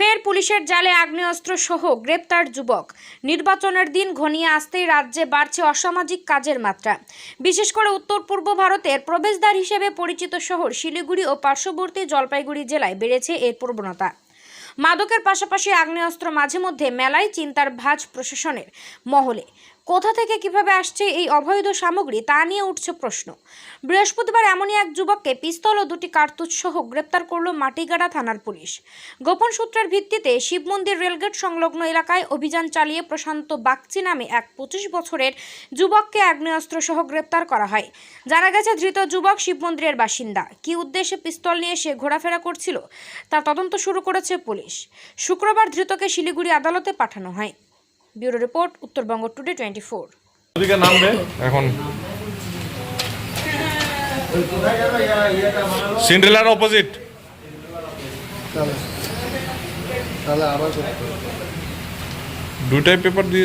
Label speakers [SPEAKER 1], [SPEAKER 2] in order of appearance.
[SPEAKER 1] ফের পুলিশের জালে আগ্নেয়স্ত্র সহ গ্রেপ্তার যুবক। নির্বাচনের দিন ঘনিয়ে আসতেই রাজ্যে বাড়ছে অসামাজিক কাজের মাত্রা। বিশেষ করে উত্তর পূর্ব ভারতের প্রবেশদ্বার হিসেবে পরিচিত শহর শিলিগুড়ি ও পার্শ্ববর্তী জলপাইগুড়ি জেলায় বেড়েছে এর প্রবণতা। মাদকের পাশাপাশি আগ্নেয়স্ত্র মাঝে মধ্যে মেলায় চিন্তার ভাজ প্রশাসনের মহলে। কোথা থেকে কীভাবে আসছে এই অবৈধ সামগ্রী, তা নিয়ে উঠছে প্রশ্ন। বৃহস্পতিবার এমনই এক যুবককে পিস্তল ও দুটি কার্তুজ সহ গ্রেপ্তার করল মাটিগাড়া থানার পুলিশ। গোপন সূত্রের ভিত্তিতে শিব মন্দির রেলগেট সংলগ্ন এলাকায় অভিযান চালিয়ে প্রশান্ত বাগচি নামে এক পঁচিশ বছরের যুবককে আগ্নেয়াস্ত্র সহ গ্রেপ্তার করা হয়। জানা গেছে, ধৃত যুবক শিব মন্দিরের বাসিন্দা। কী উদ্দেশ্যে পিস্তল নিয়ে সে ঘোরাফেরা করছিল, তা তদন্ত শুরু করেছে পুলিশ। শুক্রবার ধৃতকে শিলিগুড়ি আদালতে পাঠানো হয়। Bureau report Uttarbanga today twenty four.
[SPEAKER 2] ওদিকে নামবে। এখন। সিন্ড্রেলার অপোজিট। দুটাই পেপার দিয়ে